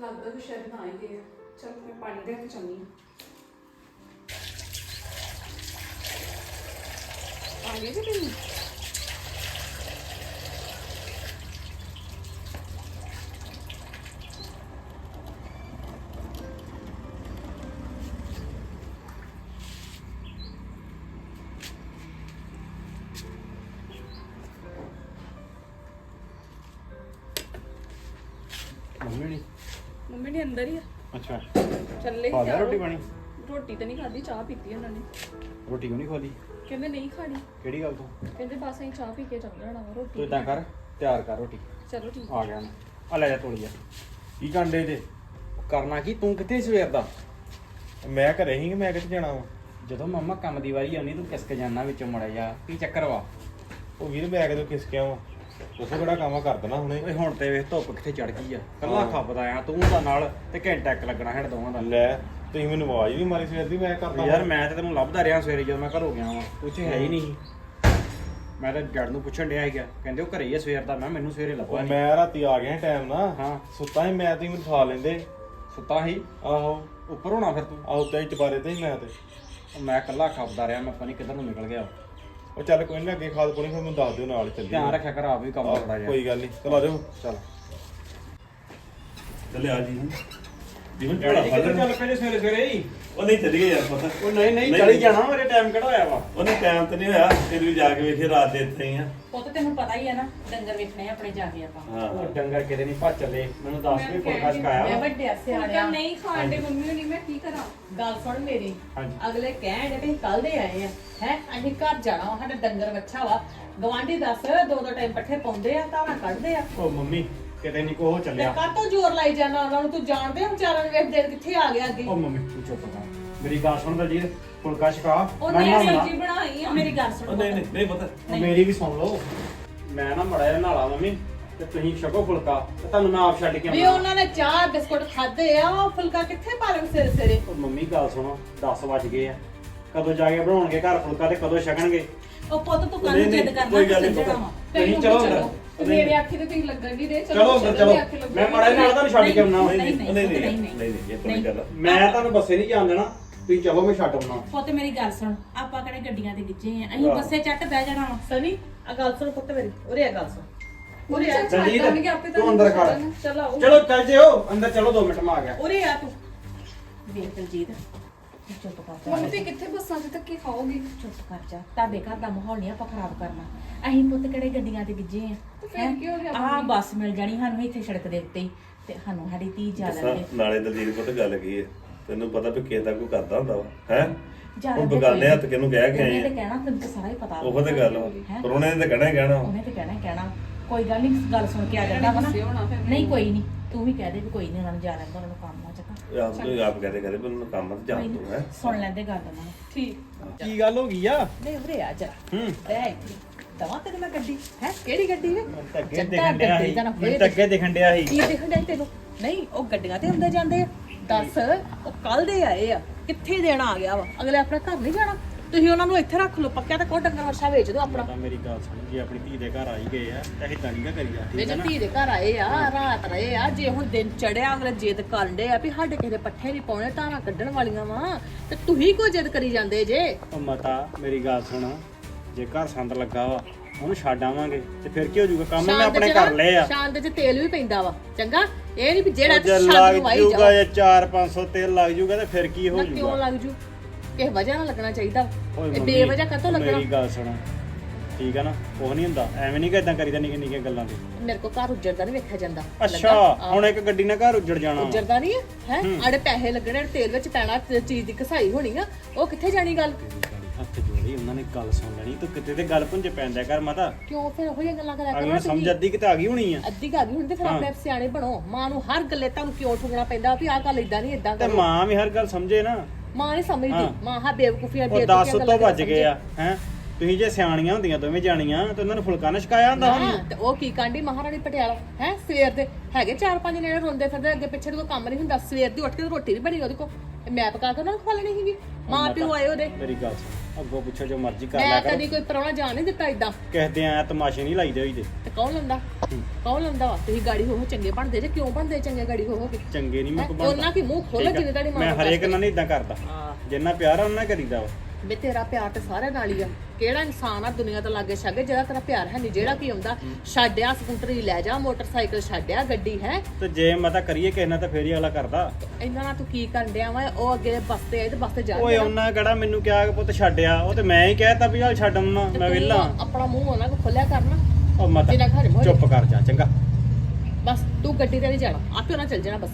ਲੱਗਦਾ ਵੀ ਸ਼ਾਇਦ ਨਾ ਹੀ ਗਏ ਚਲ ਮੈਂ ਪਾਣੀ ਦੇ ਕੇ ਚਾਹਨੀ ਆ ਗਏ ਜੀ ਮੰਮੀ ਮੰਮੀ ਨੇ ਅੰਦਰ ਹੀ ਆ। ਅੱਛਾ। ਚੱਲੇ ਖਾ ਲਿਆ ਰੋਟੀ। ਪਾਣੀ? ਰੋਟੀ ਤਾਂ ਨਹੀਂ ਖਾਧੀ ਚਾਹ ਪੀਤੀ ਉਹਨਾਂ ਨੇ। ਰੋਟੀ ਕਿਉਂ ਨਹੀਂ ਖਵਾਲੀ ਕਹਿੰਦੇ ਨਹੀਂ ਖਾਣੀ। ਕਿਹੜੀ ਗੱਲ ਤੋਂ? ਕਹਿੰਦੇ ਬਸ ਅਸੀਂ ਚਾਹ ਪੀ ਕੇ ਚੱਲ ਜਾਣਾ ਵਾ ਤੂੰ ਰੋਟੀ ਇਦਾਂ ਕਰ ਤਿਆਰ ਕਰ ਰੋਟੀ। ਚਲੋ ਠੀਕ ਆ। ਗਿਆ ਮੈਂ। ਆ ਲੈ ਜਾ ਤੋਲੀ ਜਾ। ਕੀ ਕਾਂਡੇ ਤੇ ਕਰਨਾ ਕੀ? ਤੂੰ ਕਿੱਥੇ ਸਵੇਰ ਦਾ? ਮੈਂ ਘਰੇ ਹੀ ਮੈਂ ਕਿੱਥੇ ਜਾਣਾ ਵਾ? ਜਦੋਂ ਮੰਮਾ ਕੰਮ ਦੀ ਵਾਰੀ ਆਉਣੀ ਤੂੰ ਕਿਸਕ ਜਾਣਾ ਵਿੱਚੋਂ ਮੜਾ ਜਾ ਕੀ ਚੱਕਰ ਵਾ? ਉਹ ਵੀਰ ਮੈਂ ਕਿਦੋਂ ਕਿਸ ਕਿਆ ਵਾ ਉਸੇ ਕਿਹੜਾ ਕੰਮ ਕਰ ਦੇਣਾ ਹੁਣੇ। ਓਏ ਹੁਣ ਤੇ ਵੇਖ ਧੁੱਪ ਕਿੱਥੇ ਚੜ ਗਈ ਆ। ਕੱਲਾ ਹਾਂ। ਖੱਪਦਾ ਆ ਤੂੰ ਦਾ ਨਾਲ ਤੇ ਘੰਟਾ ਇੱਕ ਲੱਗਣਾ ਹੈਡ ਦੋਵਾਂ ਦਾ। ਲੈ ਤੁਸੀਂ ਮੈਨੂੰ ਆਵਾਜ਼ ਨਹੀਂ ਮਾਰੀ ਸਵੇਰ ਦੀ ਮੈਂ ਕਰਦਾ ਯਾਰ ਮੈਂ ਤੇ ਤੈਨੂੰ ਲੱਭਦਾ ਰਿਹਾ ਸਵੇਰੇ ਜਦੋਂ ਮੈਂ ਘਰੋਂ ਗਿਆ ਵਾਂ। ਤੂੰ ਹੈ ਹੀ ਨਹੀਂ। ਮੈਂ ਤਾਂ ਜੜ ਨੂੰ ਪੁੱਛਣ ਡਿਆ ਸੀਗਾ। ਕਹਿੰਦੇ ਉਹ ਘਰੇ ਹੀ ਆ ਸਵੇਰ ਦਾ। ਮੈਂ ਮੈਨੂੰ ਸਵੇਰੇ ਲੱਭਾ ਉਹ। ਮੈਂ ਰਾਤੀ ਆ ਗਿਆ ਟਾਈਮ ਨਾ। ਹਾਂ। ਸੁੱਤਾ ਸੀ ਮੈਂ ਤੁਸੀਂ ਮੈਨੂੰ ਉਠਾ ਲੈਂਦੇ। ਸੁੱਤਾ ਸੀ? ਆਹੋ। ਉੱਪਰ ਹੋਣਾ ਫਿਰ ਤੂੰ? ਆਹੋ ਤੇ ਚਬਾਰੇ ਤੇ ਹੀ ਮੈਂ ਤੇ। ਉਹ ਮੈਂ ਇਕੱਲਾ ਖੱਪਦਾ ਰਿਹਾ ਮੈਂ ਪਤਾ ਨਹੀਂ ਕਿੱਧਰ ਨੂੰ ਨਿਕਲ ਗਿਆ। ਉਹ ਚੱਲ ਕੋਈ ਨਹੀਂ ਅੱਗੇ ਖਾਦ ਪਾਣੀ ਫਿਰ ਮੈਨੂੰ ਦੱਸ ਦਿਓ ਨਾਲ ਚੱਲੀ ਧਿਆਨ ਰੱਖਿਆ ਕਰ ਆਪ ਵੀ ਕੰਮ ਆਹ, ਕਰਦਾ ਜਾ ਕੋਈ ਗੱਲ ਨਹੀਂ ਚਲ ਆ ਜਾਓ। ਚੱਲ। ਚੱਲੇ ਆ ਜੀ। ਜੀਵਨ ਡੈਡੀ ਝੋਲਾ ਕਿੱਧਰ ਫੜ ਚੱਲ ਪਏ ਸਵੇਰੇ ਸਵੇਰੇ ਹੀ। ਉਹ ਨਹੀਂ ਚੱਲ ਗਏ ਯਾਰ ਪਤਾ। ਉਹ ਨਹੀਂ ਨਹੀਂ ਨਹੀਂ, ਚਲੀ ਨਹੀਂ। ਜਾਣਾ ਮੇਰੇ ਟਾਈਮ ਕਿਹੜਾ ਹੋਇਆ ਵਾ। ਉਹਨੇ ਟਾਈਮ ਤੇ ਨਹੀਂ ਹੋਇਆ ਫਿਰ ਵੀ ਜਾ ਕੇ ਵੇਖੇ ਰਾਤ ਦੇ ਇੱਥੇ ਹੀ ਆ। ਪੁੱਤ ਤੈਨੂੰ ਪਤਾ ਹੀ ਹੈ ਨਾ ਡੰਗਰ ਵੇਖਣੇ ਆ ਆਪਣੇ ਜਾ ਕੇ ਆਪਾਂ। ਹਾਂ। ਉਹ ਡੰਗਰ ਕਿਤੇ ਨਹੀਂ ਭੱਜ ਚੱਲੇ। ਮੈਨੂੰ ਦੱਸ ਵੀ ਮੈਂ ਫੁਲਕਾ ਕਹਿ ਛਕਾਇਆ ਮੈਂ ਵਾ। ਵੱਡਿਆ ਸਿਆਣਿਆ ਸਿਆਣਿਆ। ਨਹੀਂ ਖਾਣ ਦੇ ਮੰਮੀ ਹੋਣੀ ਮੈਂ ਕੀ ਕਰਾਂ? ਗੱਲ ਸੁਣ ਮੇਰੀ। ਹਾਂਜੀ। ਅਗਲੇ ਕਹਿਣ ਦੇ ਵੀ ਕੱਲ ਦੇ ਆਏ ਆ। ਹੈ? ਅਸੀਂ ਘਰ ਜਾਣਾ ਵਾ ਸਾਡਾ ਡੰਗਰ ਵੱਛਾ ਵਾ। ਗਵਾਂਢੀ ਦੱਸ ਦੋ ਦੋ ਟਾਈਮ ਪੱਠੇ ਪਾਉਂਦੇ ਆ ਧਾਰਾਂ ਕੱਢਦੇ ਆ। ਉਹ ਮੰਮੀ ਕਿਤੇ ਨਹੀਂ ਕੋ ਤੇ ਚੱਲਿਆ ਕਾਤੋਂ ਜ਼ੋਰ ਲਾਈ ਜਾਣਾ ਉਹਨਾਂ ਨੂੰ ਤੂੰ ਜਾਣਦੇ ਹੋ ਵਿਚਾਰਾਂ ਨੂੰ ਵੇਖ ਦਿਨ ਕਿੱਥੇ ਆ ਗਿਆ ਅੱਗੇ? ਉਹ ਮੰਮੀ ਤੂੰ ਚੁੱਪ ਕਰ। ਮੇਰੀ ਗੱਲ ਸੁਣ ਦਲਜੀਤ ਫੁਲਕਾ ਛਕਾ। ਉਹ ਮੈਂ ਨਹੀਂ ਨਹਾਉਣਾ। ਸਬਜ਼ੀ ਬਣਾਈ ਆ ਮੇਰੀ ਗੱਲ ਸੁਣ। ਨਹੀਂ ਨਹੀਂ ਨਹੀਂ ਪਤਾ। ਮੇਰੀ ਵੀ ਸੁਣ ਲਓ। ਮੈਂ ਨਾ ਮੜਾ ਜਿਹਾ ਨਾਲਾ ਮੰਮੀ ਤੇ ਤੁਸੀਂ ਛਕੋ ਫੁਲਕਾ ਤੇ ਤੁਹਾਨੂੰ ਮੈਂ ਆਪ ਛੱਡ ਕੇ ਵੀ ਉਹਨਾਂ ਨੇ ਚਾਹ ਬਿਸਕੁਟ ਖਾਦੇ ਆ ਉਹ ਫੁਲਕਾ ਕਿੱਥੇ ਪਾ ਲਏ ਸਿਰੇ ਸਿਰੇ? ਉਹ ਮੰਮੀ ਗੱਲ ਸੁਣੋ 10 ਵੱਜ ਗਏ ਆ। ਕਦੋਂ ਜਾ ਕੇ ਬਣਾਉਣਗੇ ਘਰ ਫੁਲਕਾ ਤੇ ਕਦੋਂ ਛਕਣਗੇ? ਉਹ ਪੁੱਤ ਤੂੰ ਨਹੀਂ, ਜਿੱਦ ਕਰਨਾ ਕੋਈ ਗੱਲ ਚੱਲ ਨਹੀਂ ਜਾਣਾ ਪੁੱਤ। ਵਾ। ਚਲੋ। ਤੇ ਮੇਰੇ ਆਖੇ ਤੇ ਤੁਸੀਂ ਲੱਗਣ ਨਹੀਂ ਦੇ ਚਲੋ ਅੰਦਰ ਚਲੋ। ਮੈਂ ਮੜਾ ਨਾਲ ਤੁਹਾਨੂੰ ਛੱਡ ਕੇ ਆਉਣਾ। ਨਹੀਂ ਨਹੀਂ, ਨਹੀਂ ਨਹੀਂ ਨਹੀਂ, ਨਹੀਂ ਨਹੀਂ, ਨਹੀਂ ਨਹੀਂ ਇਹ ਕੋਈ ਗੱਲ। ਮੈਂ ਤੁਹਾਨੂੰ ਬੱਸੇ ਨਹੀਂ ਜਾਣ ਦੇਣਾ। ਤੁਸੀਂ ਚਲੋ ਮੈਂ ਛੱਡ ਆਉਣਾ। ਪੁੱਤ ਮੇਰੀ ਗੱਲ ਸੁਣ। ਆਪਾਂ ਕਿਹੜੇ ਗੱਡੀਆਂ ਤੇ ਗਿੱਜੇ ਆ। ਅਸੀਂ। ਬੱਸੇ ਚੱਟ ਬਹਿ ਜਾਣਾ ਵਾ। ਸਨੀ ਆ ਗੱਲ ਸੁਣ ਪੁੱਤ ਮੇਰੀ। ਉਰੇ ਆ ਗੱਲ ਸੁਣ। ਉਰੇ ਆ। ਆਪੇ ਤੂੰ ਅੰਦਰ ਖੜ। ਚਲ ਚਲੋ ਚੱਲ ਜਿਓ। ਅੰਦਰ ਚਲੋ 2 ਮਿੰਟ ਮੈਂ ਆ ਗਿਆ। ਉਰੇ ਆ ਤੂੰ। ਵੇਖ ਦਲਜੀਤ ਚੁੱਪ ਕਰ ਜਾ। ਮੰਮੀ ਤੁਸੀਂ ਕਿੱਥੇ ਬੱਸਾਂ 'ਚ ਧੱਕੇ ਖਾਓਗੇ? ਚੁੱਪ ਕਰ ਜਾ। ਤੁਹਾਡੇ ਘਰ ਦਾ ਮਾਹੌਲ ਨਹੀਂ ਆਪਾਂ ਖਰਾਬ ਕਰਨਾ। ਅਸੀਂ ਪੁੱਤ ਕਿਹੜੇ ਗੱਡੀਆਂ ਤੇ ਗਿੱਜੇ ਆ ਤੇ ਫਿਰ ਕੀ ਹੋ ਗਿਆ ਆ ਮੰਮੀ? ਬੱਸ ਮਿਲ ਜਾਣੀ ਸਾਨੂੰ ਇੱਥੇ ਸੜਕ ਦੇ ਉੱਤੇ ਹੀ ਤੇ ਸਾਨੂੰ ਸਾਡੀ ਧੀ ਜਾ ਦੱਸਾਂ, ਲੈਣਗੇ ਨਾਲੇ ਦਲਜੀਤ ਪੁੱਤ ਗੱਲ ਕੀ ਹੈ ਤੈਨੂੰ ਪਤਾ ਵੀ ਕਿਸੇ ਦਾ ਕੋਈ ਕਰਦਾ ਹੁੰਦਾ ਵਾ ਹੈ? ਜਾ ਹੁਣ ਲੈਂਦੇ ਬਗਾਨੇ ਕੋਈ ਹੱਥ ਕਿਹਨੂੰ ਕਹਿ ਕੇ ਉਹਨੇ ਆਏ ਤੇ ਆ ਕਹਿਣਾ ਤੈਨੂੰ ਤਾਂ ਸਾਰਾ ਹੀ ਪਤਾ ਉਹ ਤੇ ਗੱਲ ਵਾ। ਹੈਂ? ਪਰ ਉਹਨੇ ਤੇ ਕਹਿਣਾ ਹੀ ਕਹਿਣਾ ਵਾ। ਉਹਨੇ ਤੇ ਕਹਿਣਾ ਹੀ ਕਹਿਣਾ। ਕੋਈ ਗੱਲ ਨਹੀਂ ਗੱਲ ਸੁਣ ਕੇ ਆ ਜਾਂਦਾ ਵਾ ਨਾ। ਨਹੀਂ ਕੋਈ ਨਹੀਂ ਤੂੰ ਵੀ ਕਹਿ ਦੇ ਵੀ ਕੋਈ ਨਹੀਂ ਉਹਨਾਂ ਨੂੰ ਜਾ ਲੈਂਦਾ ਉਹਨਾਂ ਨੂੰ ਕੰਮ ਇਹ ਆਪ ਨੂੰ ਆਪ ਕਹਦੇ ਕਹਦੇ ਪਰ ਉਹਨੂੰ ਕੰਮ ਤੇ ਜਾਣ ਤੂੰ ਹੈ। ਸੁਣ ਲੈਂਦੇ ਗੱਲ ਨੂੰ ਠੀਕ। ਕੀ ਗੱਲ ਹੋ ਗਈ ਆ? ਨਹੀਂ ਉਰੇ ਆ ਜਾ ਹੂੰ। ਇੱਥੇ। ਦਵਾ ਤੈਨੂੰ ਮੈਂ ਗੱਡੀ ਹੈ? ਕਿਹੜੀ ਗੱਡੀ ਵੇ? ਮੈਨੂੰ ਤਾਂ ਅੱਗੇ ਦਿਖਣ ਡਿਆ ਸੀ। ਮੈਨੂੰ ਤਾਂ ਅੱਗੇ ਦਿਖਣ ਡਿਆ ਸੀ। ਕੀ ਦੇਖਣ ਡਿਆ ਤੈਨੂੰ? ਨਹੀਂ ਉਹ ਗੱਡੀਆਂ ਤੇ ਹੁੰਦੇ ਜਾਂਦੇ ਆ। ਦੱਸ ਉਹ ਕੱਲ ਦੇ ਆਏ ਆ। ਕਿੱਥੇ ਦੇਣਾ ਆ ਗਿਆ ਵਾ? ਅਗਲੇ ਆਪਣੇ ਘਰ ਨਹੀਂ ਜਾਣਾ? ਤੁਸੀਂ ਉਹਨਾਂ ਨੂੰ ਇੱਥੇ ਰੱਖ ਲਓ ਪੱਕਿਆ ਤਾਂ ਕੋ ਡੰਗਰ ਵਰਸ਼ਾ ਵੇਚ ਦਿਓ ਆਪਣਾ। ਤਾਂ ਮੇਰੀ ਗੱਲ ਸੁਣ ਜੇ ਆਪਣੀ ਧੀ ਦੇ ਘਰ ਆਈ ਗਏ ਆ ਤਾਂ ਇਦਾਂ ਨਹੀਂ ਕਰੀ ਜਾ ਵੇ ਠੀਕ ਹੈ ਜੇ ਨਾ? ਧੀ ਦੇ ਘਰ ਆਏ ਆ ਰਾਤ ਰਹੇ ਆ ਜੇ ਹੁਣ ਦਿਨ ਚੜਿਆ ਅਗਲੇ ਜਿੱਦ ਕਰਨ ਡੇ ਆ ਵੀ ਸਾਡੇ ਕਿਸੇ ਦੇ ਪੱਠੇ ਨਹੀਂ ਪਾਉਣੇ ਧਾਰਾਂ ਕੱਢਣ ਵਾਲੀਆਂ ਵਾ ਤੇ ਤੁਸੀਂ ਕੋਈ ਜਿੱਦ ਕਰੀ ਜਾਂਦੇ ਜੇ? ਉਹ ਮਤਾ ਮੇਰੀ ਗੱਲ ਸੁਣ ਜੇ ਘਰ ਸੰਦ ਲੱਗਾ ਵਾ ਉਹਨੂੰ ਛੱਡ ਆਵਾਂਗੇ ਤੇ ਫਿਰ ਕੀ ਹੋ ਜਾਊਗਾ? ਕੰਮ ਮੈਂ ਆਪਣੇ ਕਰ ਲਏ ਆ। ਸ਼ਾਂਤ ਚ ਤੇਲ ਵੀ ਪੈਂਦਾ ਵਾ ਚੰਗਾ? ਇਹ ਨਹੀਂ ਵੀ ਜਿਹੜਾ ਉਹ ਜੇ ਤੇ ਸ਼ਾਂਤ ਲੱਗ ਨੂੰ ਵਾਈ ਜੂਗਾ ਜਾਓ। ਜੇ 4-500 ਤੇਲ ਲੱਗ ਜੂਗਾ ਤੇ ਫਿਰ ਕੀ ਹੋ ਨਾ ਕਿਉਂ ਲੱਗ ਜੂ? ਕਿਸੇ ਵਜ੍ਹਾ ਨਾਲ ਲੱਗਣਾ ਚਾਹੀਦਾ। ਓਏ ਇਹ ਮੰਮੀ, ਬੇਵਜ੍ਹਾ ਕਦੋਂ ਲੱਗਣਾ? ਮੇਰੀ ਗੱਲ ਸੁਣ। ਠੀਕ ਆ ਨਾ? ਉਹ ਨਹੀਂ ਹੁੰਦਾ। ਐਵੇਂ ਨਹੀਂ ਕਿ ਇਦਾਂ ਕਰੀਦਾ ਨਿੱਕੀਆਂ ਨਿੱਕੀਆਂ ਗੱਲਾਂ ਤੇ? ਮੇਰੇ ਕੋ ਘਰ ਉੱਜੜਦਾ ਨਹੀਂ ਵੇਖਿਆ ਜਾਂਦਾ। ਅੱਛਾ ਹੁਣ ਇੱਕ ਗੱਡੀ ਨਾਲ ਘਰ ਉੱਜੜ ਜਾਣਾ। ਵਾ। ਉੱਜੜਦਾ ਨਹੀਂ ਹੈ? ਆੜੇ ਪੈਸੇ ਲੱਗਣੇ ਤੇਲ ਵਿੱਚ ਪੈਣਾ ਤੇ ਚੀਜ਼ ਦੀ ਘਸਾਈ ਹੋਣੀ ਆ ਉਹ ਕਿੱਥੇ ਜਾਣੀ ਗੱਲ? ਹੱਥ ਜੋੜੀ ਉਹਨਾਂ ਨੇ ਗੱਲ ਸੁਣ ਲੈਣੀ। ਤੂੰ ਕਿਤੇ ਤੇ ਗੱਲ ਪੁੰਜੇ ਪੈਂਦਾ ਕਰ ਮਾਤਾ। ਕਿਉਂ ਫਿਰ ਉਹੀ ਗੱਲਾਂ ਕਰਿਆ ਅਗਲੇ ਕਰੋ ਸਮਝ ਅੱਧੀ ਕਿਤੇ ਆ ਗਈ ਹੋਣੀ ਆ। ਅੱਧੀ ਗੱਲ ਹੁੰਦੀ ਫਿਰ ਆਪਣੇ ਆਪ ਸਿਆਣੇ ਬਣੋ। ਮਾਂ ਨੂੰ ਹਰ ਗੱਲੇ ਤੁਹਾਨੂੰ ਕਿਉਂ ਠੁਕਣਾ ਪੈਂਦਾ? ਵੀ ਆਹ ਗੱਲ ਇਦਾਂ ਨਹੀਂ ਇਦਾਂ ਤੇ ਕਰੋ। ਮਾਂ ਵੀ ਹਰ ਗੱਲ ਸਮਝੇ ਨਾ। ਮਾਂ ਨਹੀਂ ਸਮਝਦੀ। ਮਾਂ ਹਾ ਬੇਵਕੂਫੀਆਂ ਉਹ ਦੇ 10 ਤੋਂ ਵੱਜ ਗਏ ਆ ਹੈ? ਤੁਸੀਂ ਜੇ ਸਿਆਣੀਆਂ ਹੁੰਦੀਆਂ ਦੋਵੇਂ ਜਾਣੀਆਂ ਤੇ ਉਹਨਾਂ ਨੂੰ ਫੁਲਕਾ ਨਾ ਛਕਾਇਆ ਹੁੰਦਾ ਹਾਂ ਹੁਣ। ਤੇ ਉਹ ਕੀ ਕਾਂਡੀ ਮਹਾਰਾਣੀ ਪਟਿਆਲਾ ਹੈ? ਸਵੇਰ ਦੇ ਹੈਗੇ ਚਾਰ ਪੰਜ ਨੇੜੇ ਰੋਂਦੇ ਫਿਰਦੇ ਅੱਗੇ ਪਿੱਛੇ ਕੋਈ ਕੰਮ ਨਹੀਂ ਹੁੰਦਾ। ਸਵੇਰ ਦੀ ਉੱਠ ਕੇ ਰੋਟੀ ਨਹੀਂ ਬਣੀ ਉਹਦੇ ਕੋ ਮੈਂ ਪਕਾ ਕੇ ਉਹਨਾਂ ਨੂੰ ਖਵਾ ਲੈਣੀ ਸੀਗੀ। ਮਾਂ ਪਿਓ ਆਏ ਉਹਦੇ। ਮੇਰੀ ਗੱਲ ਸੁਣ। ਅੱਗੋਂ ਪਿੱਛੋਂ ਜੋ ਮਰਜ਼ੀ ਕਰ ਲਿਆ ਮੈਂ ਕਰੋ। ਕਦੀ ਕੋਈ ਪਰੌਣਾ ਜਾਣ ਨਹੀਂ ਦਿੱਤਾ ਇਦਾਂ ਕਿਸੇ ਦੇ ਆਇਆ ਤਮਾਸ਼ੇ ਨਹੀਂ ਲਾਈਦੇ ਹੋਈਦੇ। ਤੇ ਕੌਣ ਲੰਦਾ ਕੌਣ ਲੰਦਾ ਵਾ? ਤੁਸੀਂ ਗਾੜੀ ਹੋ ਹੋ ਚੰਗੇ ਬਣਦੇ ਜੇ? ਕਿਉਂ ਬਣਦੇ ਚੰਗੇ ਗਾੜੀ ਹੋ ਹੋ ਕੇ? ਚੰਗੇ ਨਹੀਂ ਮੈਂ ਹੈਂ? ਕੋ ਉਹਨਾਂ ਕੀ ਮੂੰਹ ਖੋਲੋ ਜਿੰਨੇ ਤੁਹਾਡੀ ਮਾਂ ਮੈਂ ਹਰੇਕ। ਨਾਲ ਨਹੀਂ ਇਦਾਂ ਕਰਦਾ। ਹਾਂ। ਜਿੰਨਾ ਪਿਆਰ ਆ ਉਹਨਾਂ ਨਾਲ ਕਰੀਦਾ ਵਾ। ਵੇ ਤੇਰਾ ਪਿਆਰ ਤੇ ਸਾਰੇ ਨਾਲ ਹੀ ਆ। ਕਿਹੜਾ ਇਨਸਾਨ ਆ ਦੁਨੀਆ ਤੇ ਲਾਗੇ ਛਾਗੇ ਜਿਹੜਾ ਤੇਰਾ ਪਿਆਰ ਹੈ ਨਹੀਂ ਜਿਹੜਾ ਕੀ ਹੁੰਦਾ ਛੱਡਿਆ ਸਕੂਟਰੀ ਲੈ ਜਾ ਮੋਟਰਸਾਈਕਲ ਛੱਡਿਆ ਗੱਡੀ ਹੈ। ਤੇ ਜੇ ਮਤਾ ਕਰੀਏ ਕਿਸੇ ਨਾਲ ਤਾਂ ਫੇਰ ਹੀ ਅਗਲਾ ਕਰਦਾ। ਇਹਨਾਂ ਨਾਲ ਤੂੰ ਕੀ ਕਰਨ ਡਿਆ ਵਾ? ਉਹ ਅੱਗੇ ਬਸਤੇ ਆਏ ਤੇ ਬਸਤੇ ਜਾ ਓਏ ਉਹਨਾਂ ਕਿਹੜਾ ਮੈਨੂੰ ਕਿਹਾ ਕਿ ਪੁੱਤ ਛੱਡਿਆ ਉਹ ਤੇ ਮੈਂ ਹੀ ਕਹਿਤਾ ਵੀ ਚੱਲ ਛੱਡ ਮੈਂ ਵਿਹਲਾ। ਆਪਣਾ ਮੂੰਹ ਉਹਨਾਂ ਕੋ ਖੋਲਿਆ ਕਰਨਾ ਉਹ ਮਤਾ ਚੁੱਪ ਕਰ ਜਾ ਚੰਗਾ। ਬਸ ਤੂੰ ਗੱਡੀ ਤੇ ਨਹੀਂ ਜਾਣਾ ਆਪੇ ਉਹਨਾਂ ਚੱਲ ਜਾਣਾ ਬਸ।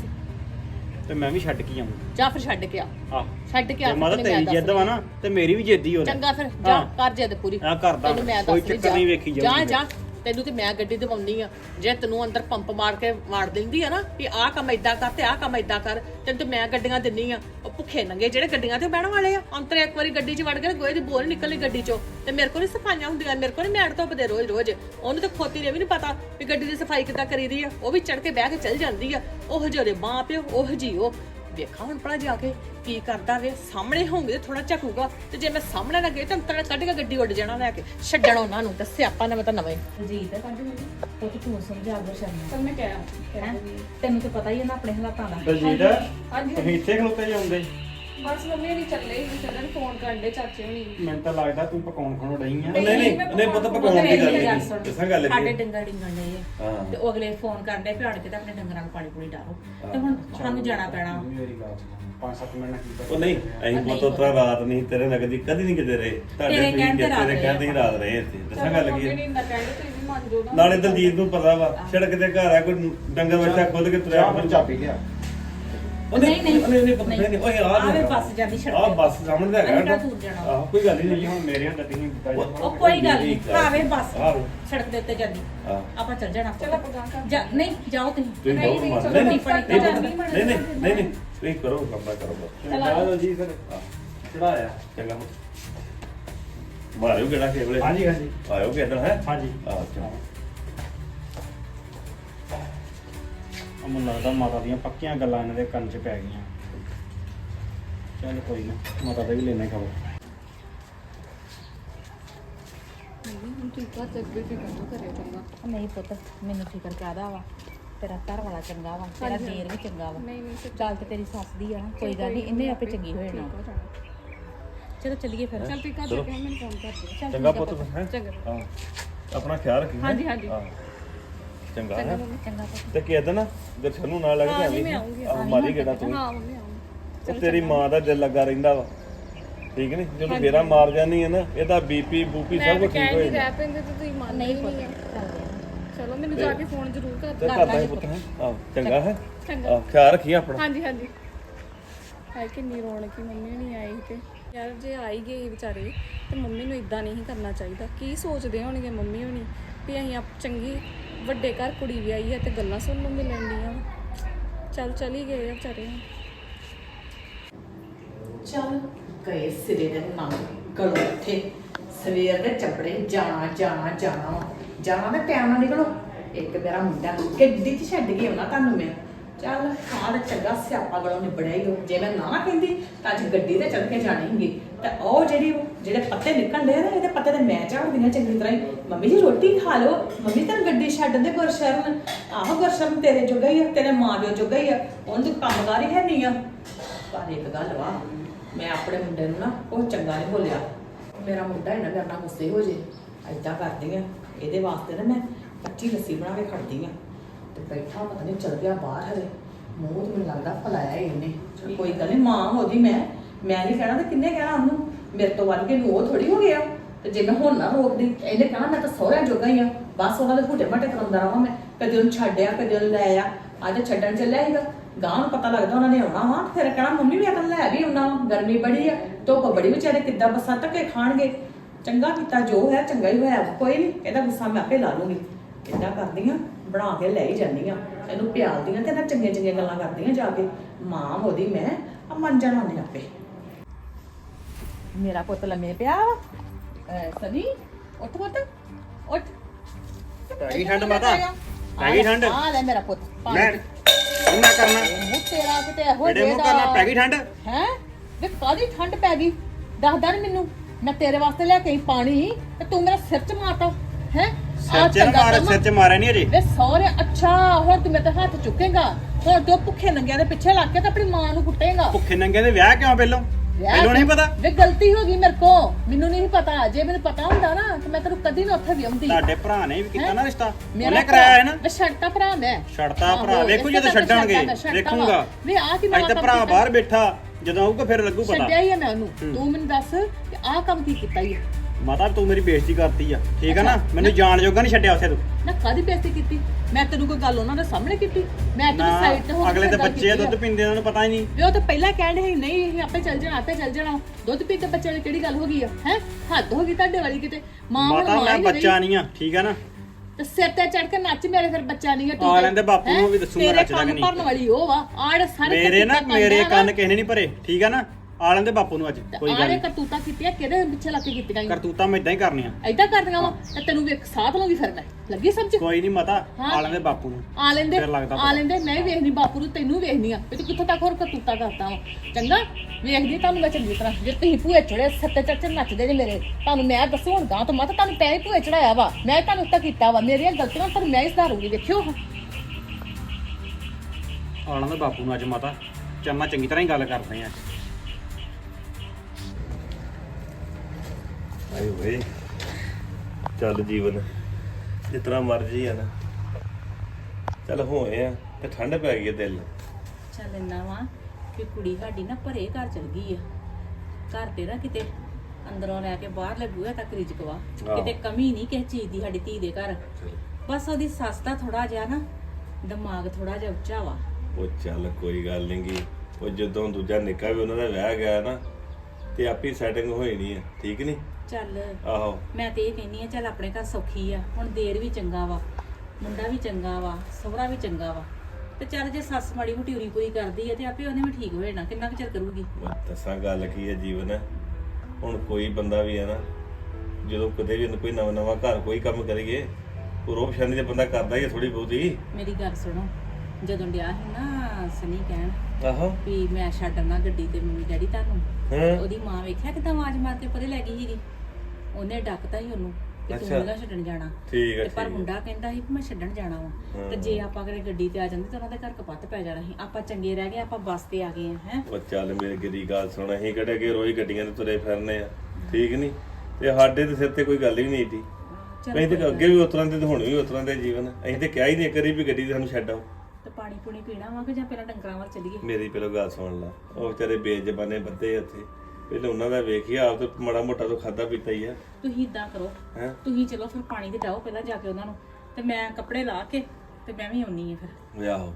ਤੇ ਮੈਂ ਵੀ ਛੱਡ ਕੇ ਆਉਂ ਜਾ ਫਿਰ ਛੱਡ ਕੇ ਆ। ਆਹ ਛੱਡ ਕੇ ਆ ਮੈਂ ਤੇਰੀ ਜਿੱਦ ਵਾ ਨਾ ਤੇ ਮੇਰੀ ਵੀ ਜਿੱਦੀ ਹੋ ਚੰਗਾ ਫਿਰ ਜਾ। ਕਰ ਜਿੱਦ ਪੂਰੀ। ਆ ਕਰਦਾ ਤੈਨੂੰ ਮੈਂ ਕੋਈ ਦੱਸ ਰਹੀ, ਚੱਕਰ। ਨਹੀਂ ਵੇਖੀ ਜਾ ਜਾ। ਤੈਨੂੰ ਤੇ ਮੈਂ ਗੱਡੀ ਦਵਾਉਣੀ ਆ। ਜੇ ਤੈਨੂੰ ਅੰਦਰ ਪੰਪ ਮਾਰ ਕੇ ਮਾਰ ਦਿੰਦੀ ਆ ਨਾ ਵੀ ਆਹ ਕੰਮ ਏਦਾਂ ਕਰ ਤੇ ਆਹ ਕੰਮ ਏਦਾਂ ਕਰ, ਤੈਨੂੰ ਤੇ ਮੈਂ ਗੱਡੀਆਂ ਦਿੰਨੀ ਆ। ਉਹ ਭੁੱਖੇ ਨੰਗੇ ਜਿਹੜੇ ਗੱਡੀਆਂ ਤੇ ਬਹਿਣ ਵਾਲੇ ਆ। ਅੰਤਰ ਇੱਕ ਵਾਰੀ ਗੱਡੀ 'ਚ ਵੜ ਗਏ ਗੋਏ ਦੀ ਬੋਲ ਨਿਕਲੀ ਗੱਡੀ 'ਚੋਂ। ਤੇ ਮੇਰੇ ਕੋਲ ਨਹੀਂ ਸਫਾਈਆਂ ਹੁੰਦੀਆਂ, ਮੇਰੇ ਕੋਲ ਨੀ ਮੈਟ ਧੁੱਪਦੇ ਰੋਜ਼ ਰੋਜ਼। ਉਹਨੂੰ ਤੇ ਖੋਤੀ ਨੇ ਵੀ ਨਹੀਂ ਪਤਾ ਵੀ ਗੱਡੀ ਦੀ ਸਫ਼ਾਈ ਕਿੱਦਾਂ ਕਰੀਦੀ ਆ। ਉਹ ਵੀ ਚੜ ਕੇ ਬਹਿ ਕੇ ਚੱਲ ਜਾਂਦੀ ਆ। ਉਹ ਜਿਹੇ ਮਾਂ ਪਿਓ, ਉਹ ਜੀ ਉਹ। ਵੇਖਾਂ ਹੁਣ ਭਲਾ ਜਾ ਕੇ ਕੀ ਕਰਦਾ ਵੇ ਸਾਹਮਣੇ ਹੋਊਗੇ ਤੇ ਥੋੜਾ ਝਕੂਗਾ ਤੇ ਜੇ ਮੈਂ ਸਾਹਮਣੇ ਨਾ ਗਈ ਤਾਂ ਅੰਤਰ ਕੱਢ ਕੇ ਗੱਡੀ ਉੱਡ ਜਾਣਾ ਲੈ ਕੇ ਛੱਡਣ ਉਹਨਾਂ ਨੂੰ ਦੱਸਿਆ ਆਪਾਂ ਨੇ ਮੈਂ ਤਾਂ ਨਵੇਂ ਜੀਤ ਉਹ ਤੇ ਤੂੰ ਸਮਝਾ ਗੁਰਸ਼ਨ ਚਲ ਮੈਂ ਕਹਿ ਆਉਂਦੀ ਹੈ? ਤੈਨੂੰ ਤਾਂ ਪਤਾ ਹੀ ਹੈ ਨਾ ਆਪਣੇ ਹਾਲਾਤਾਂ ਦਾ। ਦਲਜੀਤ ਹਾਂਜੀ ਤੁਸੀਂ ਇੱਥੇ ਖਲੋਤੇ ਜਾਂਦੇ ਬਸ ਮੰਮੀ ਨਹੀਂ ਚੱਲੇ ਹੀ ਚੱਲਣ ਫੋਨ ਕਰਨ ਦੇ ਚਾਚੇ ਹੁਣੀ। ਮੈਨੂੰ ਤਾਂ ਲੱਗਦਾ ਤੂੰ ਪਕਾਉਣ ਖਾਣੋਂ ਡਈ ਆ। ਨਹੀਂ ਨਹੀਂ ਨਹੀਂ ਪੁੱਤ ਪਕਾਉਣ ਦੀ ਗੱਲ ਨਹੀਂ। ਦੱਸਾਂ ਗੱਲ ਸਾਡੇ ਕੀ ਡੰਗਰ ਡਿੰਗਣ ਦੇ ਹਾਂ। ਤੇ ਉਹ ਅਗਲੇ ਫੋਨ ਕਰਦੇ ਭਿਆੜ ਕੇ ਤੇ ਆਪਣੇ ਡੰਗਰਾਂ ਨੂੰ ਪਾਣੀ ਪੂਣੀ ਡਾਲੋ ਤੇ ਹੁਣ ਸਾਨੂੰ ਜਾਣਾ ਪੈਣਾ। ਮੇਰੀ ਗੱਲ ਸੁਣ। 5-7 ਮਿੰਟ ਨਾਲ ਕੀ ਉਹ ਨਹੀਂ ਅਸੀਂ ਪੁੱਤ ਉਤਰਾ ਰਾਤ ਨਹੀਂ ਤੇਰੇ ਨਾਲ ਕਦੀ ਕਦੀ ਨਹੀਂ ਕਿਤੇ ਰਹੇ। ਤੁਹਾਡੇ ਤੇਰੇ ਤੁਸੀਂ ਕਹਿਣ ਤੇ ਰਾਤ ਤੇਰੇ ਕਹਿੰਦੇ ਹੀ ਰਾਤ ਰਹੇ ਇੱਥੇ। ਦੱਸਾਂ ਗੱਲ ਕੀ ਹੈ ਨਹੀਂ ਇੰਨਾ ਕਹਿੰਦੇ ਤੁਸੀਂ ਵੀ ਮੰਨ ਜਾਓ ਨਾ। ਨਾਲੇ ਦਲਜੀਤ ਨੂੰ ਪਤਾ ਵਾ ਸੜਕ ਤੇ ਘਰ ਆ ਕੋਈ ਡੰਗਰ ਬੱਚਾ ਖੁੱਦ ਕੇ ਤੁਰਿਆ ਚਾਹ ਫਿਰ ਚਾਬੀ ਲਿਆ। ਉਹ ਨਹੀਂ, ਨਹੀਂ, ਨਹੀਂ ਨਹੀਂ ਪਤਾ ਨਹੀਂ ਓਏ ਆ ਆਹ ਵੇ ਬੱਸ ਜਾਂਦੀ ਸੜਕ ਆ। ਬੱਸ ਸਾਹਮਣੇ ਦਾ ਹੈਗਾ ਦੂਰ ਜਾਣਾ। ਆਹ ਕੋਈ ਗੱਲ ਨਹੀਂ ਜੀ ਹੁਣ ਮੇਰੇ ਹੱਥ ਤੇ ਨਹੀਂ ਉਹ ਕੋਈ ਗੱਲ ਨਹੀਂ ਆਵੇ ਬੱਸ ਆਹੋ। ਸੜਕ ਦੇ ਉੱਤੇ ਜਾਂਦੀ। ਹਾਂ ਆਪਾਂ ਚੱਲ ਜਾਣਾ। ਚਲ ਆਪਾਂ ਗਾਂ ਕਰ ਜਾ ਨਹੀਂ ਜਾਓ ਤੁਸੀਂ। ਤੁਸੀਂ ਨਹੀਂ, ਬਹੁਤ ਨਹੀਂ, ਮਾਰ ਚਲੋ ਨਹੀਂ ਨਹੀਂ ਨਹੀਂ, ਨਹੀਂ ਨਹੀਂ, ਨਹੀਂ ਨਹੀਂ ਨਹੀਂ ਨਹੀਂ ਤੁਸੀਂ ਕਰੋ ਕੰਮ ਨਾ ਕਰੋ ਬਸ। ਚਲਾ ਜੀ ਫਿਰ। ਚੜਾਇਆ। ਚੰਗਾ। ਮਾਰਿਓ ਕਿਹੜਾ ਕੇਵਲੇ ਹਾਂਜੀ ਹਾਂਜੀ। ਆਇਓ ਕਿਹੜਾ ਹੈ? ਹਾਂਜੀ। ਆ ਚਲੋ ਮੈਨੂੰ ਲੱਗਦਾ ਮਾਤਾ ਦੀਆਂ ਪੱਕੀਆਂ ਗੱਲਾਂ ਇਹਨਾਂ ਦੇ ਕੰਨ 'ਚ ਪੈ ਗਈਆਂ। ਚੱਲ ਕੋਈ ਨਾ ਮਾਤਾ ਦਾ ਵੀ ਲੈਣਾ ਖਬਰ। ਹੁਣ ਤੂੰ ਘਰ ਤੱਕ ਵੀ ਫਿਕਰ ਨਾ ਕਰਿਓ ਚੰਗਾ। ਨਹੀਂ ਪੁੱਤ ਮੈਨੂੰ ਫਿਕਰ ਵਾ। ਤੇਰਾ ਘਰ ਵਾਲਾ ਚੰਗਾ ਵਾ ਤੇਰਾ ਹਾਂਜੀ। ਦੇਰ ਵੀ ਚੰਗਾ ਵਾ। ਨਹੀਂ ਨਹੀਂ ਸੱਚ ਗੱਲ ਤੇ ਤੇਰੀ ਸੱਸ ਦੀ ਆ ਨਾ ਕੋਈ ਗੱਲ ਨਹੀਂ ਇਹਨੇ ਆਪੇ ਚੰਗੀ ਹੋ ਜਾਣਾ। ਚਲੋ ਚੱਲੀਏ ਫਿਰ। ਚਲ ਤੂੰ ਘਰ ਜਾ ਕੇ ਮੈਨੂੰ ਫੋਨ ਕਰ ਦੇ। ਚੰਗਾ ਪੁੱਤ ਹੈ? ਚੰਗਾ। ਹਾਂ। ਆਪਣਾ ਖਿਆਲ ਰੱਖੀ ਹੈਂ? ਹਾਂਜੀ, ਹਾਂਜੀ। ਹਾਂ। ਚੰਗਾ ਹੈ। ਚੰਗਾ ਪੁੱਤ। ਤੇ ਦਿਨ ਦਰਸ਼ਨ ਨੂੰ ਨਾਲ ਲੱਗ ਹਾਂ, ਕੇ ਆਵੀਂ ਮੈਂ। ਆਹ ਮਾਰੀ ਗੇੜਾ ਤੂੰ? ਹਾਂ ਮੰਮੀ ਆਉਂਗੀ ਉਹ ਤੇਰੀ ਮਾਂ ਦਾ ਦਿਲ ਲੱਗਾ ਰਹਿੰਦਾ ਵਾ। ਠੀਕ ਨਹੀਂ ਜਦੋਂ ਫੇਰਾ ਮਾਰ ਜਾਨੀ ਹੈ ਨਾ ਇਹਦਾ ਬੀਪੀ ਬੂਪੀ ਮੈਂ ਸਭ ਕੁਝ ਠੀਕ ਹੋ ਨਹੀਂ ਜਾਂਦਾ। ਰਹਿ ਪੈਂਦੇ ਤੇ ਤੁਸੀਂ ਮੰਨ ਨਹੀਂ ਪੁੱਤ ਚਲੋ ਮੈਨੂੰ ਜਾ ਕੇ ਫੋਨ ਜ਼ਰੂਰ ਕਰ ਕਰਦਾ ਹੀ ਪੁੱਤ ਹੈ? ਆਹ ਚੰਗਾ ਹੈ। ਚੰਗਾ। ਆਹ ਖਿਆਲ ਰੱਖੀ ਆਪਣਾ। ਹਾਂਜੀ ਹਾਂਜੀ। ਹਾਏ ਕਿੰਨੀ ਰੌਣਕ ਹੀ ਮੰਮੀ ਨਹੀਂ ਆਈ ਤੇ। ਯਾਰ ਜੇ ਆ ਹੀ ਗਏ ਵਿਚਾਰੇ ਤੇ ਮੰਮੀ ਨੂੰ ਇਦਾਂ ਨਹੀਂ ਕਰਨਾ ਚਾਹੀਦਾ। ਕੀ ਸੋਚਦੇ ਹੋਣਗੇ ਮੰਮੀ ਹੋਣੀ ਵੀ ਅਸੀਂ ਆਪ ਚੰਗੀ ਵੱਡੇ ਘਰ ਕੁੜੀ ਵੀ ਆਈ ਹੈ ਤੇ ਗੱਲਾਂ ਸੁਣਨ ਨੂੰ ਮਿਲਣ ਡੀਆਂ ਚੱਲ ਚਲੀ ਗਏ ਆ ਵਿਚਾਰੇ। ਚੱਲ ਗਏ ਸਿਰੇ ਦੇ ਨੰਗ ਗਲੋ ਇੱਥੇ। ਸਵੇਰ ਦੇ ਚੱਪੜੇ ਜਾਣਾ ਜਾਣਾ ਜਾਣਾ। ਜਾਣਾ ਤੇ ਟਾਈਮ ਨਾ ਨਿਕਲੋ। ਇੱਕ ਮੇਰਾ ਮੁੰਡਾ ਗੱਡੀ 'ਚ ਛੱਡ ਕੇ ਆਉਣਾ ਤੁਹਾਨੂੰ ਮੈਂ। ਚੱਲ ਹਾਲ ਚੰਗਾ ਸਿਆਪਾ ਗਲੋਂ ਨਿਬੜਿਆ ਹੀ ਉਹ ਜੇ ਮੈਂ ਨਾ ਨਾ ਕਹਿੰਦੀ, ਤਾਂ ਅੱਜ ਗੱਡੀ ਤੇ ਚੜ ਕੇ ਜਾਣੀ ਸੀਗੀ ਤੇ ਉਹ ਜਿਹੜੀ ਜਿਹੜੇ ਪੱਤੇ ਨਿਕਲਦੇ ਆ ਨਾ, ਇਹਦੇ ਪੱਤੇ ਤੇ ਮੈਂ ਝਾੜਦੀ ਆ ਚੰਗੀ ਤਰ੍ਹਾਂ ਹੀ ਮੰਮੀ ਜੀ, ਰੋਟੀ ਖਾ ਲਓ। ਮੰਮੀ ਤੈਨੂੰ ਗੱਡੀ ਛੱਡ ਦੇ ਗੁਰਸ਼ਰਨ। ਆਹੋ ਗੁਰਸ਼ਰਨ ਤੇਰੇ ਜੋਗਾ ਹੀ ਆ, ਤੇਰੇ ਮਾਂ ਪਿਓ ਜੋਗਾ ਹੀ ਆ। ਉਹਨੂੰ ਕੰਮਕਾਰ ਹੀ ਹੈ ਨਹੀਂ ਆ। ਪਰ ਇੱਕ ਗੱਲ ਵਾ, ਮੈਂ ਆਪਣੇ ਮੁੰਡੇ ਨੂੰ ਨਾ ਉਹ ਚੰਗਾ ਨਹੀਂ ਬੋਲਿਆ। ਮੇਰਾ ਮੁੰਡਾ ਹੈ ਕਰਨਾ ਗੁੱਸੇ ਹੋ ਜੇ। ਐਦਾਂ ਕਰਦੀ ਆ। ਇਹਦੇ ਵਾਸਤੇ ਨਾ ਮੈਂ ਕੱਚੀ ਲੱਸੀ ਬਣਾ ਕੇ ਖੜਦੀ ਆ। ਤੇ ਬੈਠਾ ਪਤਾ ਨਹੀਂ ਚਲ ਗਿਆ ਬਾਹਰ ਹਲੇ ਮੂੰਹ ਤੇ ਮੈਨੂੰ ਲੱਗਦਾ ਫਲਾਇਆ ਹੀ ਇਹਨੇ। ਚੱਲ ਕੋਈ ਗੱਲ ਨਹੀਂ ਮਾਂ ਉਹਦੀ ਮੈਂ। ਮੈਂ ਨਹੀਂ ਕਹਿਣਾ ਤੇ ਕਿੰਨੇ ਕਹਿਣਾ ਉਹਨੂੰ। ਮੇਰੇ ਤੋਂ ਵੱਧ ਕੇ ਨੂੰ ਉਹ ਥੋੜੀ ਹੋ ਗਿਆ। ਤੇ ਜੇ ਮੈਂ ਹੁਣ ਨਾ ਰੋਕਦੀ ਇਹਨੇ ਕਹਿਣਾ ਮੈਂ ਤਾਂ ਸਹੁਰਿਆਂ ਜੋਗਾ ਹੀ ਆ। ਬਸ ਉਹਨਾਂ ਦੇ ਘੁੱਟੇ ਮੱਟੇ ਕਰਾਉਂਦਾ ਰਹਾਂ ਮੈਂ। ਕਦੇ ਉਹਨੂੰ ਛੱਡਿਆ ਕਦੇ ਉਹਨੂੰ ਲੈ ਆ ਅੱਜ ਛੱਡਣ ਚੱਲਿਆ ਸੀਗਾ। ਗਾਂ ਨੂੰ ਪਤਾ ਲੱਗਦਾ ਉਹਨਾਂ ਨੇ ਆਉਣਾ ਵਾ। ਫਿਰ ਕਹਿਣਾ ਮੰਮੀ ਵੀ ਅਕਲ ਲੈ ਵੀ ਵਾ। ਗਰਮੀ ਬੜੀ ਆ। ਧੁੱਪ ਬੜੀ ਵਿਚਾਰੇ ਕਿੱਦਾਂ ਬੱਸਾਂ ਧੱਕੇ ਖਾਣਗੇ? ਚੰਗਾ ਕੀਤਾ ਜੋ ਹੈ ਚੰਗਾ ਹੀ ਹੋਇਆ। ਕੋਈ ਨਹੀਂ ਇਹਦਾ ਗੁੱਸਾ ਮੈਂ ਆਪੇ ਲਾ ਲੂੰਗੀ। ਇਦਾਂ ਕਰਦੀਆਂ? ਬਣਾ ਕੇ ਲੈ ਹੀ ਜਾਂਦੀਆਂ। ਇਹਨੂੰ ਪਿਆਲਦੀਆਂ ਤੇ ਇਹਨਾਂ ਚੰਗੀਆਂ ਚੰਗੀਆਂ ਗੱਲਾਂ ਕਰਦੀਆਂ ਜਾ ਕੇ। ਮਾਂ ਉਹਦੀ ਮੈਂ ਆ ਮੰਨ ਜਾਣਾ ਉਹਨੇ ਆਪੇ। ਮੇਰਾ ਪੁੱਤ ਲੰਮੇ ਪਿਆ ਵਾ। ਸਨੀ ਉੱਠ ਪੁੱਤ ਉੱਠ। ਪੈ ਗਈ ਠੰਡ ਮਾਤਾ। ਪੈ ਗਈ ਠੰਡ। ਆ ਲੈ ਮੇਰਾ ਪੁੱਤ ਪਾਣੀ ਮੈਂ ਮੈਂ ਕਰਨਾ। ਮੂੰਹ ਤੇਰਾ ਕਿਤੇ ਇਹੋ ਬੜੇ ਮੂੰਹ ਕਰਨਾ? ਪੈ ਗਈ ਠੰਡ। ਹੈ? ਵੇ ਕਾਦੀ ਠੰਡ ਪੈ ਗਈ? ਦੱਸਦਾ ਨੀ ਮੈਨੂੰ। ਮੈਂ ਤੇਰੇ ਵਾਸਤੇ ਲੈ ਕੇ ਆਈ ਪਾਣੀ ਤੇ ਤੂੰ ਮੇਰਾ ਸਿਰ ਚ ਮਾਰਤਾ। ਹੈ? ਸਿਰ ਚ ਨਾ ਮਾਰ ਸਿਰ ਚ ਮਾਰਿਆ ਨਹੀਂ ਅਜੇ? ਵੇ ਸਹੁਰੇ ਅੱਛਾ ਹੁਣ ਤੂੰ ਮੇਰੇ ਤੇ ਹੱਥ ਚੁੱਕੇਗਾ। ਹੁਣ ਤੂੰ ਭੁੱਖੇ ਨੰਗਿਆਂ ਦੇ ਪਿੱਛੇ ਲੱਗ ਕੇ ਤੇ ਆਪਣੀ ਮਾਂ ਨੂੰ ਕੁੱਟੇਗਾ। ਭੁੱਖੇ ਨੰਗੇ ਦੇ ਵਿਆਹ ਕਿਉਂ ਪਹਿਲੋਂ? ਵਿਆਹ ਪਹਿਲੋਂ ਨਹੀਂ ਪਤਾ? ਵੇ ਗਲਤੀ ਹੋ ਗਈ ਮੇਰੇ ਕੋ ਮੈਨੂੰ ਨਹੀਂ ਪਤਾ। ਜੇ ਮੈਨੂੰ ਪਤਾ ਹੁੰਦਾ ਨਾ ਤੇ ਮੈਂ ਤੈਨੂੰ ਕਦੀ ਨਾ ਉੱਥੇ ਵੀ ਆਉਂਦੀ ਤੁਹਾਡੇ ਭਰਾ ਨੇ ਵੀ ਕੀਤਾ ਨਾ ਰਿਸ਼ਤਾ। ਮੇਰਾ ਉਹਨੇ ਕਰਾਇਆ ਹੈ ਨਾ? ਵੇ ਛੱਡਤਾ ਭਰਾ ਮੈਂ। ਛੱਡਤਾ ਭਰਾ। ਆਹੋ, ਵੇਖੋ ਇਸੇ ਜਦੋਂ ਕਰਕੇ ਛੱਡਣਗੇ। ਛੱਡਤਾ, ਛੱਡਤਾ ਵੇਖੂਗਾ। ਵਾ। ਵੇ ਆ ਕੀ ਅੱਜ ਨਵਾਂ ਤਾਂ ਕੰਮ ਭਰਾ ਕੀਤਾ? ਬਾਹਰ ਬੈਠਾ। ਜਦੋਂ ਆਊਗਾ ਫਿਰ ਲੱਗੂ ਪਤਾ। ਛੱਡਿਆ ਹੀ ਆ ਮੈਂ ਉਹਨੂੰ। ਤੂੰ ਮੈਨੂੰ ਦੱਸ ਕਿ ਆਹ ਕੰਮ ਕੀ ਕੀਤਾ ਈ ਮਾਤਾ ਤੂੰ ਮੇਰੀ ਬੇਇੱਜ਼ਤੀ ਕਰਤੀ ਆ। ਠੀਕ ਆ ਨਾ? ਮੈਨੂੰ ਜਾਣ ਜੋਗਾ ਨਹੀਂ ਛੱਡਿਆ ਉੱਥੇ ਤੂੰ। ਨਾ ਕਾਦੀ ਬੇਇੱਜ਼ਤੀ ਕੀਤੀ? ਮੈਂ ਤੈਨੂੰ ਕੋਈ ਗੱਲ ਉਹਨਾਂ ਦੇ ਸਾਹਮਣੇ ਕੀਤੀ? ਮੈਂ ਤੈਨੂੰ ਨਾ ਸਾਈਡ ਤੇ ਹੋ ਕੇ ਅਗਲੇ ਤੇ ਗੱਲ ਬੱਚੇ ਆ ਕੀਤੀ ਦੁੱਧ ਪੀਂਦੇ ਉਹਨਾਂ ਨੂੰ ਪਤਾ ਹੀ ਨਹੀਂ। ਵੀ ਉਹ ਤਾਂ ਪਹਿਲਾਂ ਕਹਿਣ ਦੇ ਨਹੀਂ ਇਹ ਆਪੇ ਚੱਲ ਜਾਣਾ ਆਪੇ ਚੱਲ ਜਾਣਾ। ਦੁੱਧ ਪੀ ਕੇ ਬੱਚੇ ਦੀ ਕਿਹੜੀ ਗੱਲ ਹੋ ਗਈ ਆ? ਹੈ? ਹੱਦ ਹੋ ਗਈ ਤੁਹਾਡੇ ਵਾਲੀ ਕਿਤੇ? ਮਾਂ ਹੁਣ ਮਾਤਾ ਮਾਂ ਮੈਂ ਹੀ ਨਹੀਂ ਬੱਚਾ ਰਹੀ। ਨਹੀਂ ਆ ਠੀਕ ਆ ਨਾ? ਤੇ ਸਿਰ ਤੇ ਚੜ ਕੇ ਨੱਚ ਮੇਰੇ ਫਿਰ ਬੱਚਾ ਨਹੀਂ ਆ ਆ ਲੈਂਦੇ ਬਾਪੂ ਨੂੰ ਵੀ ਦੱਸੂਗਾ ਨੱਚਦਾ ਕਿ ਕੰਨ ਨਹੀਂ। ਭਰਨ ਵਾਲੀ ਉਹ ਵਾ। ਆੜ ਸਾਰੇ ਮੇਰੇ ਨਾ ਮੇਰੇ ਕੰਨ ਕਿਸੇ ਨੇ ਨਹੀਂ ਭਰੇ ਠੀਕ ਆ ਨਾ? ਆ ਲੈਂਦੇ ਬਾਪੂ ਨੂੰ ਅੱਜ ਕੋਈ ਗੱਲ ਆੜੇ ਨਹੀਂ ਕਰਤੂਤਾਂ ਕੀਤੀਆਂ ਕਿਹਦੇ ਪਿੱਛੇ ਲੱਗ ਕੇ ਕੀਤੀਆਂ ਈ? ਕਰਤੂਤਾਂ ਮੈਂ ਇਦਾਂ ਹੀ ਕਰਨੀਆਂ। ਏਦਾਂ ਕਰਦੀਆਂ ਵਾ ਤੇ ਤੈਨੂੰ ਵੇਖ ਸਾਥ ਲਊਗੀ ਫਿਰ ਮੈਂ ਲੱਗੀ ਸਮਝ? ਕੋਈ ਨਹੀਂ ਮਾਤਾ ਹਾਂ। ਆ ਲੈਂਦੇ ਬਾਪੂ ਨੂੰ। ਆ ਲੈਂਦੇ ਫਿਰ ਲੱਗਦਾ ਆ। ਲੈਂਦੇ ਮੈਂ ਵੀ ਵੇਖਣੀ ਬਾਪੂ ਨੂੰ ਤੈਨੂੰ ਵੇਖਣੀ ਆ ਵੀ ਤੂੰ ਕਿੱਥੋਂ ਤੱਕ ਹੋਰ ਕਰਤੂਤਾ ਕਰਦਾ ਵਾ। ਚੰਗਾ ਵੇਖਦੀ ਤੁਹਾਨੂੰ ਮੈਂ ਚੰਗੀ ਤਰ੍ਹਾਂ। ਜੇ ਤੁਸੀਂ ਭੂਏ ਚੜੇ ਸੱਤੇ ਚੱਚ ਨੱਚਦੇ ਜੇ ਮੇਰੇ। ਤੁਹਾਨੂੰ ਮੈਂ ਦੱਸੂ ਹੁਣ ਗਾਂ ਤੋਂ ਮਤ ਤੁਹਾਨੂੰ ਪੈ ਹੀ ਭੂਏ ਚੜਾਇਆ ਵਾ। ਮੈਂ ਤੁਹਾਨੂੰ ਤਾਂ ਕੀਤਾ ਵਾ। ਮੇਰੀਆਂ ਗਲਤੀਆਂ ਪਰ ਮੈਂ ਹੀ ਸੁਧਾਰੂਗੀ ਦੇਖਿਓ ਆ ਲੈਂਦੇ ਬਾਪੂ ਨੂੰ ਅੱਜ ਮਾਤਾ ਚੰਮਾ ਚੰਗੀ ਤਰ੍ਹਾਂ ਹੀ ਗੱਲ ਕਰਦੇ ਆ ਆਏ ਵੇ ਚੱਲ ਜੀਵਨ ਜਿਸ ਤਰ੍ਹਾਂ ਮਰਜ਼ੀ ਆ ਨਾ। ਚੱਲ ਹੋਏ ਆ ਤੇ ਠੰਡ ਪੈ ਗਈ ਆ ਦਿਲ ਨੂੰ। ਚੱਲ ਇੰਨਾ ਵਾ ਕਿ ਕੁੜੀ ਸਾਡੀ ਨਾ ਭਰੇ ਘਰ ਚਲ ਗਈ ਆ। ਘਰ ਤੇ ਨਾ ਕਿਤੇ ਅੰਦਰੋਂ ਲੈ ਕੇ ਬਾਹਰ ਲੱਗੂਆ ਤੱਕ ਰਿਜਕਵਾ ਆਹੋ। ਕਿਤੇ ਕਮੀ ਨਹੀਂ ਕਿਸੇ ਚੀਜ਼ ਦੀ ਸਾਡੀ ਧੀ ਦੇ ਘਰ। ਬਸ ਉਹਦੀ ਸੱਸ ਦਾ ਥੋੜਾ ਜਿਹਾ ਨਾ ਦਿਮਾਗ ਥੋੜਾ ਜਿਹਾ ਉੱਚਾ ਵਾ। ਉਹ ਚੱਲ ਕੋਈ ਗੱਲ ਨੀ ਗੀ। ਉਹ ਜਦੋਂ ਦੂਜਾ ਨਿੱਕਾ ਵੀ ਉਹਨਾਂ ਦਾ ਵਿਆਹ ਗਿਆ ਨਾ ਤੇ ਆਪੇ ਸੈਟਿੰਗ ਹੋਈ ਨਹੀਂ ਆ। ਠੀਕ ਨਹੀਂ ਚੱਲ। ਆਹੋ। ਮੈਂ ਤੇ ਇਹ ਕਹਿੰਨੀ ਆ ਚੱਲ ਆਪਣੇ ਘਰ ਸੌਖੀ ਆ। ਹੁਣ ਦੇਰ ਵੀ ਚੰਗਾ ਵਾ ਮੁੰਡਾ ਵੀ ਚੰਗਾ ਵਾ ਸਹੁਰਾ ਵੀ ਚੰਗਾ ਵਾ। ਤੇ ਚੱਲ ਜੇ ਸੱਸ ਮਾੜੀ ਮੋਟੀ ਉਰੀ ਪੂਰੀ ਕਰਦੀ ਆ ਤੇ ਆਪੇ ਉਹਨੇ ਵੀ ਠੀਕ ਹੋ ਜਾਣਾ ਕਿੰਨਾ ਕੁ ਚਿਰ ਕਰੂਗੀ? ਦੱਸਾਂ ਗੱਲ ਕੀ ਹੈ ਜੀਵਨ। ਹੁਣ ਕੋਈ ਬੰਦਾ ਵੀ ਹੈ ਨਾ ਜਦੋਂ ਕਦੇ ਵੀ ਕੋਈ ਨਵਾਂ ਨਵਾਂ ਘਰ ਕੋਈ ਕੰਮ ਕਰੀਏ ਉਹ ਰੋਬ ਸ਼ਾਨੀ ਦੇ ਬੰਦਾ ਕਰਦਾ ਹੀ ਥੋੜੀ ਬਹੁਤੀ। ਮੇਰੀ ਗੱਲ ਸੁਣੋ ਜਦੋਂ ਡਿਆ ਸੀ ਨਾ ਸਨੀ ਕਹਿਣ ਆਹੋ। ਵੀ ਮੈਂ ਛੱਡਣਾ ਗੱਡੀ ਤੇ ਮੰਮੀ ਡੈਡੀ ਤੁਹਾਨੂੰ ਉਹਦੀ ਮਾਂ ਵੇਖਿਆ ਕਿਦਾਂ ਆਵਾਜ਼ ਮਾਰ ਕੇ ਪਰੇ ਲੈ ਗਈ ਸੀਗੀ? ਉਹਨੇ ਡੱਕਤਾ ਹੀ ਉਹਨੂੰ ਕਿ ਤੂੰ ਅੱਛਾ। ਛੱਡਣ ਜਾਣਾ। ਠੀਕ ਹੈ ਤੇ ਪਰ ਠੀਕ ਹੈ ਮੁੰਡਾ ਕਹਿੰਦਾ ਸੀ ਕਿ ਮੈਂ ਛੱਡਣ ਜਾਣਾ ਵਾ। ਤੇ। ਜੇ ਆਪਾਂ ਕਰੇ ਗੱਡੀ ਤੇ ਆ ਜਾਂਦੇ ਤਾਂ ਉਹਨਾਂ ਦੇ ਘਰ ਕਪੱਤ ਪੈ ਜਾਣਾ ਸੀ। ਆਪਾਂ ਚੰਗੇ ਰਹਿ ਗਏ ਆਪਾਂ ਬੱਸ ਤੇ ਆ ਗਏ ਆ ਹੈ। ਉਹ ਚੱਲ ਮੇਰੇ ਗਿਰੀ ਗੱਲ ਸੁਣ ਅਸੀਂ ਕਿਹੜੇ ਕਿ ਰੋਜ਼ ਗੱਡੀਆਂ ਤੇ ਤੁਰੇ ਫਿਰਨੇ ਆ। ਠੀਕ ਨਹੀਂ ਤੇ ਸਾਡੇ ਤੇ ਸਿਰ ਤੇ ਕੋਈ ਗੱਲ ਹੀ ਨਹੀਂ ਏਡੀ। ਅਸੀਂ ਤੇ ਅੱਗੇ ਵੀ ਉਤਰਾਂ ਦੇ ਤੇ ਹੁਣ ਵੀ ਉਤਰਾਂ ਦੇ ਜੀਵਨ। ਅਸੀਂ ਤੇ ਕਿਹਾ ਹੀ ਨਹੀਂ ਕਰੀ ਵੀ ਗੱਡੀ ਤੇ ਸਾਨੂੰ ਛੱਡ। ਆਓ ਤੇ ਪਾਣੀ ਪੂਣੀ ਪੀਣਾ ਵਾ ਕਿ ਜਾਂ ਪਹਿਲਾਂ ਡੰਗਰਾਂ ਵੱਲ ਚੱਲੀਏ? ਮੇਰੀ ਪਹਿਲਾਂ ਗੱਲ ਸੁਣ ਲਾ। ਉਹ ਵਿਚਾਰੇ ਬੇਜ਼ਬਾਨੇ ਬੰਦੇ ਉੱਥੇ। ਪਹਿਲਾਂ ਉਹਨਾਂ ਦਾ ਵੇਖਿਆ ਆਪ ਤੇ ਮਾੜਾ ਮੋਟਾ ਤੋਂ ਖਾਦਾ ਪੀਤਾ ਹੀ ਆ। ਤੁਸੀਂ ਇਦਾਂ ਕਰੋ। ਹੈ? ਤੁਸੀਂ ਚਲੋ ਫਿਰ ਪਾਣੀ ਤੇ ਡਾਓ ਪਹਿਲਾਂ ਜਾ ਕੇ ਉਹਨਾਂ ਨੂੰ। ਤੇ ਮੈਂ ਕੱਪੜੇ ਲਾ ਕੇ ਤੇ ਮੈਂ ਵੀ ਆਉਣੀ ਆ ਫਿਰ। ਆਹੋ।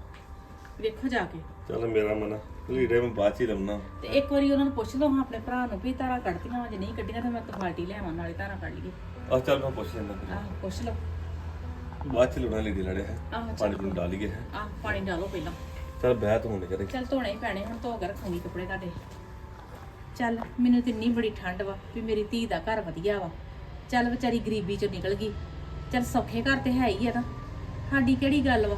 ਵੇਖੋ ਜਾ ਕੇ। ਚੱਲ ਮੇਰਾ ਮਨ ਲੀੜੇ ਮੈਂ ਬਾਅਦ ਚ ਹੀ ਲਾਉਣਾ। ਤੇ ਇੱਕ ਵਾਰੀ ਉਹਨਾਂ ਨੂੰ ਪੁੱਛ ਲਓ ਹਾਂ ਆਪਣੇ ਭਰਾ ਨੂੰ ਵੀ ਧਾਰਾ ਕੱਢਤੀਆਂ ਵਾ ਜੇ ਨਹੀਂ ਕੱਢੀਆਂ ਤਾਂ ਮੈਂ ਇੱਕ ਬਾਲਟੀ ਲਿਆਵਾਂ ਨਾਲੇ ਧਾਰਾ ਕੱਢ ਲਈਏ। ਆ ਚੱਲ ਮੈਂ ਪੁੱਛ ਲੈਂਦਾ ਫਿਰ। ਆਹ ਪੁੱਛ ਲਓ। ਬਾਅਦ ਚ ਲਾਉਣਾ ਲੀੜੇ ਲੜੇ ਹੈ? ਆਹੋ ਪਾਣੀ ਪੂਣੀ ਡਾਲ ਲਈਏ ਆਹ ਪਾਣੀ ਡਾਲੋ ਪਹਿਲਾਂ। ਚੱਲ ਬਹਿ ਤੂੰ ਹੁਣ ਕਰੇ। ਚੱਲ ਧੋਣੇ ਹੀ ਪੈਣੇ ਹੁਣ ਧੋ ਕੇ ਰੱਖੂਗੀ ਕੱਪੜੇ ਤੁਹਾਡੇ। ਚੱਲ, ਮੈਨੂੰ ਤੇ ਇੰਨੀ ਬੜੀ ਠੰਡ ਵਾ ਵੀ ਮੇਰੀ ਧੀ ਦਾ ਘਰ ਵਧੀਆ ਵਾ। ਚੱਲ ਵਿਚਾਰੀ ਗਰੀਬੀ ਚੋਂ ਨਿਕਲ ਗਈ। ਚੱਲ ਸੌਖੇ ਘਰ ਤੇ ਹੈ ਹੀ ਆ ਨਾ। ਸਾਡੀ ਕਿਹੜੀ ਗੱਲ ਵਾ?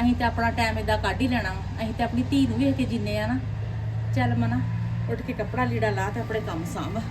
ਅਸੀਂ ਤੇ ਆਪਣਾ ਟਾਈਮ ਏਦਾਂ ਕੱਢ ਹੀ ਲੈਣਾ ਵਾ। ਅਸੀਂ ਤੇ ਆਪਣੀ ਧੀ ਨੂੰ ਵੇਖ ਕੇ ਜਿੰਨੇ ਆ ਨਾ। ਚੱਲ ਮਨਾ, ਉੱਠ ਕੇ ਕੱਪੜਾ ਲੀੜਾ ਲਾ ਤੇ ਆਪਣੇ ਕੰਮ ਸਾਂਭ।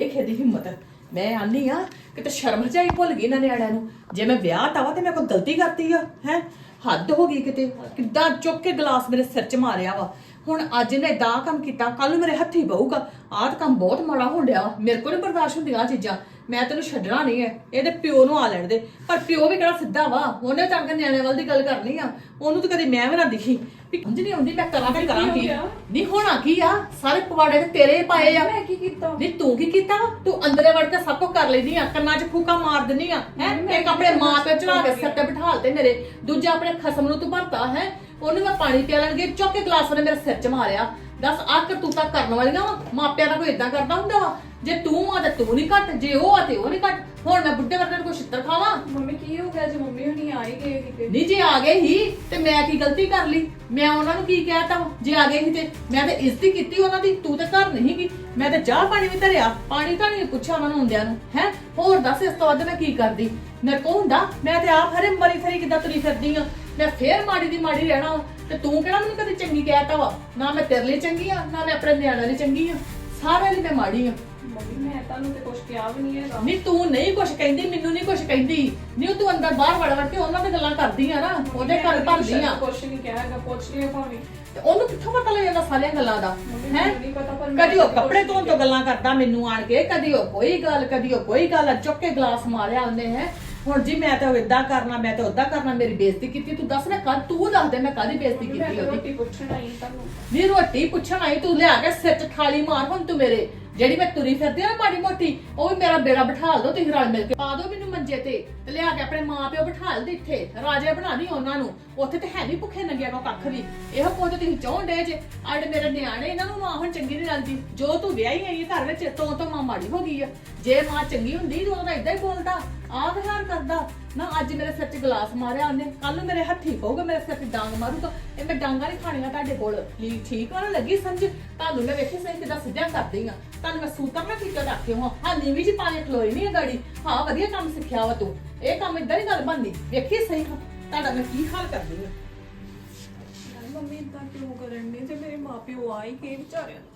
ਇਹ ਖੇਦੀ ਹਿੰਮਤ। ਮੈਂ ਆਨੀ ਆ, ਕਿਤੇ ਸ਼ਰਮ ਜਾਈ ਭੁੱਲ ਗਈ ਨਾ ਨਿਆਣਿਆਂ ਨੂੰ। ਜੇ ਮੈਂ ਵਿਆਹ ਤਾਵਾ ਤੇ ਮੈਂ ਕੋਈ ਗਲਤੀ ਕਰਤੀ ਆ, ਹੈ? ਹੱਦ ਹੋ ਗਈ ਕਿਤੇ। ਕਿੱਦਾਂ ਚੁੱਕ ਕੇ ਗਲਾਸ ਮੇਰੇ ਸਿਰ 'ਚ ਮਾਰਿਆ ਵਾ। ਹੁਣ ਅੱਜ ਇਹਨੇ ਏਦਾਂ ਕੰਮ ਕੀਤਾ ਕੱਲ ਨੂੰ ਮੇਰੇ ਹੱਥੀ ਬਹੂਗਾ। ਆਹ ਤਾਂ ਕੰਮ ਬਹੁਤ ਮਾੜਾ ਹੋਣ ਡਿਆ ਵਾ। ਮੇਰੇ ਕੋਲ ਬਰਦਾਸ਼ਤ ਹੁੰਦੀਆਂ ਆਹ ਚੀਜ਼ਾਂ। ਮੈਂ ਤੈਨੂੰ ਛੱਡਣਾ ਨਹੀਂ ਹੈ ਇਹਦੇ ਪਿਓ ਨੂੰ ਆ ਲੈਣ ਦੇ। ਪਰ ਪਿਓ ਵੀ ਕਿਹੜਾ ਸਿੱਧਾ ਵਾ। ਉਹਨੇ ਤਾਂ ਕੇ ਨਿਆਣੇ ਵੱਲ ਦੀ ਗੱਲ ਕਰਨੀ ਆ। ਉਹਨੂੰ ਤਾਂ ਕਦੇ ਮੈਂ ਵੀ ਨਾ ਦਿਖੀ। ਵੀ ਸਮਝ ਨਹੀਂ ਆਉਂਦੀ ਮੈਂ ਕਰਾਂ ਤੇ ਕਰਾਂ ਕੀ ਨਹੀਂ ਹੋਣਾ ਕੀ ਆ? ਸਾਰੇ ਪਵਾੜੇ ਤੇ ਤੇਰੇ ਹੀ ਪਾਏ ਆ। ਮੈਂ ਕੀ ਕੀਤਾ? ਨਹੀਂ ਤੂੰ ਕੀ ਕੀਤਾ ਵਾ? ਤੂੰ ਅੰਦਰੇ ਵੜ ਕੇ ਸਭ ਕੁਝ ਕਰ ਲੈਂਦੀ ਆ। ਕੰਨਾਂ 'ਚ ਫੂਕਾ ਮਾਰ ਦਿੰਦੀ ਆ। ਹੈ? ਇੱਕ ਆਪਣੇ ਮਾਂ ਤੇ ਚੜਾ ਕੇ ਸਿਰ ਤੇ ਬਿਠਾਲ ਤੇ ਮੇਰੇ। ਦੂਜਾ ਆਪਣੇ ਖਸਮ ਨੂੰ ਤੂੰ ਭਰਤਾ ਹੈ? ਉਹਨੂੰ ਮੈਂ ਪਾਣੀ ਪਿਆ ਲੈਣਗੇ ਚੁੱਕ ਕੇ ਗਲਾਸ ਉਹਨੇ ਮੇਰੇ ਸਿਰ 'ਚ ਮਾਰਿਆ। ਦੱਸ ਆਹ ਕਰਤੂਤਾਂ ਕਰਨ ਵਾਲੀਆਂ ਵਾ ਮਾਪਿਆਂ ਦਾ ਕੋਈ ਇਦਾਂ ਕਰਦਾ ਹੁੰਦਾ ਵਾ? ਜੇ ਤੂੰ ਆ ਤੇ ਤੂੰ ਨਹੀਂ ਘੱਟ ਜੇ ਉਹ ਆ ਤੇ ਉਹ ਨਹੀਂ ਘੱਟ। ਹੁਣ ਮੈਂ ਬੁੱਢੇ ਵਰਗੇ ਨੂੰ ਕੋਈ ਛਿੱਤਰ ਖਾਵਾਂ? ਮੰਮੀ ਕੀ ਹੋ ਗਿਆ? ਜੇ ਮੰਮੀ ਹੁਣੀ ਆ ਹੀ ਗਏ ਸੀਗੇ ਨਹੀਂ ਜੇ ਆ ਗਏ ਹੀ ਤੇ ਮੈਂ ਕੀ ਗਲਤੀ ਕਰ ਲਈ? ਮੈਂ ਉਹਨਾਂ ਨੂੰ ਕੀ ਕਹਿਤਾ ਜੇ ਆ ਗਏ ਸੀ ਤੇ ਮੈਂ ਤੇ ਇੱਜ਼ਤ ਕੀਤੀ ਉਹਨਾਂ ਦੀ ਤੂੰ ਤੇ ਘਰ ਨਹੀਂ ਗਈ। ਮੈਂ ਤੇ ਚਾਹ ਪਾਣੀ ਵੀ ਧਰਿਆ ਪਾਣੀ ਤਾਂ ਨਹੀਂ ਪੁੱਛਿਆ ਉਹਨਾਂ ਨੂੰ ਹੁੰਦਿਆਂ ਨੂੰ ਹੈ? ਹੋਰ ਦੱਸ ਇਸ ਤੋਂ ਵੱਧ ਮੈਂ ਕੀ ਕਰਦੀ? ਮੇਰੇ ਕੋ ਹੁੰਦਾ ਮੈਂ ਤੇ ਆਪ ਹਰੇ ਮਰੀ ਫਰੀ ਕਿੱਦਾਂ ਤੁਰੀ ਫਿਰਦੀ ਆ? ਮੈਂ ਫੇਰ ਮਾੜੀ ਦੀ ਮਾੜੀ ਰਹਿਣਾ ਵਾ। ਤੇ ਤੂੰ ਕਿਹੜਾ ਮੈਨੂੰ ਕਦੇ ਚੰਗੀ ਕਹਿਤਾ ਵਾ? ਨਾ ਮੈਂ ਤੇਰੇ ਲਈ ਚੰਗੀ ਆ ਨਾ ਮੈਂ ਆਪਣੇ ਨਿਆਣਿਆਂ ਲਈ ਚੰਗੀ ਆ। ਸਾਰਿਆਂ ਲਈ ਮੈਂ ਮਾੜੀ ਆ। ਮੰਮੀ ਮੈਂ ਤੁਹਾਨੂੰ ਤੇ ਕੁਝ ਕਿਹਾ ਵੀ ਨਹੀਂ ਹੈਗਾ। ਨਹੀਂ ਤੂੰ ਨਹੀਂ ਕੁਛ ਕਹਿੰਦੀ ਮੈਨੂੰ ਨਹੀਂ ਕੁਛ ਕਹਿੰਦੀ। ਨਹੀਂ ਤੂੰ ਅੰਦਰ ਬਾਹਰ ਵੜ ਵੜ ਕੇ ਉਹਨਾਂ ਦੀ ਗੱਲਾਂ ਕਰਦੀ ਆ ਨਾ ਉਹਦੇ ਘਰ ਭਰਦੀ ਆ। ਕੁਝ ਨਹੀਂ ਕਿਹਾ ਹੈਗਾ ਪੁੱਛ ਭਾਵੇਂ। ਤੇ ਉਹਨੂੰ ਕਿੱਥੋਂ ਪਤਾ ਲੱਗ ਜਾਂਦਾ ਸਾਰੀਆਂ ਗੱਲਾਂ ਦਾ? ਹੈ? ਕਦੀ ਉਹ ਕੱਪੜੇ ਧੋਣ ਤੋਂ ਗੱਲਾਂ ਕਰਦਾ ਮੈਨੂੰ ਆਣ ਕੇ ਕਦੀ ਉਹ ਕੋਈ ਗੱਲ ਕਦੀ ਉਹ ਕੋਈ ਗੱਲ ਚੁੱਕ ਕੇ ਗਲਾਸ ਮਾਰਿਆ ਉਹਨੇ ਹੈ? ਹੁਣ ਜੀ ਮੈਂ ਤਾਂ ਇਦਾਂ ਕਰਨਾ ਮੈਂ ਤਾਂ ਉਦਾਂ ਕਰਨਾ ਮੇਰੀ ਬੇਇੱਜ਼ਤੀ ਕੀਤੀ ਤੂੰ ਦੱਸ ਮੈਂ ਕਦ ਤੂੰ ਦੱਸ ਦੇ ਮੈਂ ਕਾਦੀ ਬੇਇੱਜ਼ਤੀ ਕੀਤੀ ਉਹਦੀ? ਰੋਟੀ ਪੁੱਛਣ ਆਈ ਤੁਹਾਨੂੰ। ਨੀ ਰੋਟੀ ਪੁੱਛਣ ਆਈ ਤੂੰ ਲਿਆ ਕੇ ਸਿਰ 'ਚ ਥਾਲੀ ਮਾਰ ਹੁਣ ਤੂੰ ਮੇਰੇ ਜਿਹੜੀ ਮੈਂ ਤੁਰੀ ਫਿਰਦੀ ਆ ਨਾ ਮਾੜੀ ਮੋਟੀ, ਉਹ ਵੀ ਮੇਰਾ ਬੇੜਾ ਬਿਠਾ ਦੋ ਤੁਸੀਂ ਰਲ ਮਿਲ ਕੇ। ਪਾ ਦੋ ਮੈਨੂੰ ਮੰਜੇ ਤੇ ਤੇ ਲਿਆ ਕੇ ਆਪਣੇ ਮਾਂ ਪਿਓ ਬਿਠਾ ਦੇ ਇੱਥੇ। ਰਾਜੇ ਬਣਾ ਦੀ ਉਹਨਾਂ ਨੂੰ। ਉੱਥੇ ਤੇ ਹੈ ਨਹੀਂ ਭੁੱਖੇ ਨੰਗਿਆ ਕੋ ਕੱਖ ਵੀ। ਇਹੋ ਕੁਝ ਤੁਸੀਂ ਚਾਹੁੰਦੇ ਜੇ? ਅੜ ਮੇਰੇ ਨਿਆਣੇ, ਇਹਨਾਂ ਨੂੰ ਮਾਂ ਹੁਣ ਚੰਗੀ ਨਹੀਂ ਲੱਗਦੀ। ਜੋ ਤੂੰ ਵਿਆਹੀ ਆਈ ਹੈ ਘਰ ਵਿੱਚ, ਤੋਂ ਤੋਂ ਮਾਂ ਮਾੜੀ ਹੋ ਗਈ ਆ। ਜੇ ਮਾਂ ਚੰਗੀ ਹੁੰਦੀ, ਤਾਂ ਉਹਦਾ ਇਦਾਂ ਹੀ ਬੋਲਦਾ। ਆਹ ਵਿਹਾਰ ਕਰਦਾ। ਨਾ, ਅੱਜ ਮੇਰੇ ਸਿਰ 'ਚ ਗਲਾਸ ਮਾਰਿਆ ਉਹਨੇ। ਕੱਲ ਨੂੰ ਮੇਰੇ ਹੱਥੀ ਪਊਗਾ ਮੇਰੇ ਸਿਰ 'ਤੇ ਡਾਂਗ ਮਾਰੂਗਾ ਇਹ ਮੈਂ ਡਾਂਗਾਂ ਨਹੀਂ ਖਾਣੀਆਂ ਤੁਹਾਡੇ ਕੋਲ। ਲੀ ਠੀਕ ਆ ਲੱਗੀ ਸਮਝ? ਤੁਹਾਨੂੰ ਮੈਂ ਵੇਖੀ ਸਹੀ ਕਿਦਾਂ ਸਿੱਧਾ ਕਰਦੀ ਆ। ਤੁਹਾਨੂੰ ਮੈਂ ਸੂਤਰ ਨਾ ਕੀਤਾ ਰੱਖੇ ਹਾਂ ਹਾਂ, ਨੀਵੀਂ ਜੀ ਪਾਣੀ ਖਲੋਈ ਨਹੀਂ ਗਾੜੀ। ਹਾਂ, ਵਧੀਆ ਕੰਮ ਸਿੱਖਿਆ ਵਾ ਤੂੰ। ਇਹ ਕੰਮ ਇਦਾਂ ਹੀ ਗੱਲ ਬਣਦੀ। ਵੇਖੀ ਸਹੀ ਤੁਹਾਡਾ ਮੈਂ ਕੀ ਹਾਲ ਕਰਦੀ ਆ? ਮੰਮੀ ਇਦਾਂ ਕਿਉਂ ਕਰਨ ਦੀ ਤੇ ਮੇਰੇ ਮਾਪਿਓ ਆ ਹੀ ਵਿਚਾਰਿਆਂ ਨੂੰ।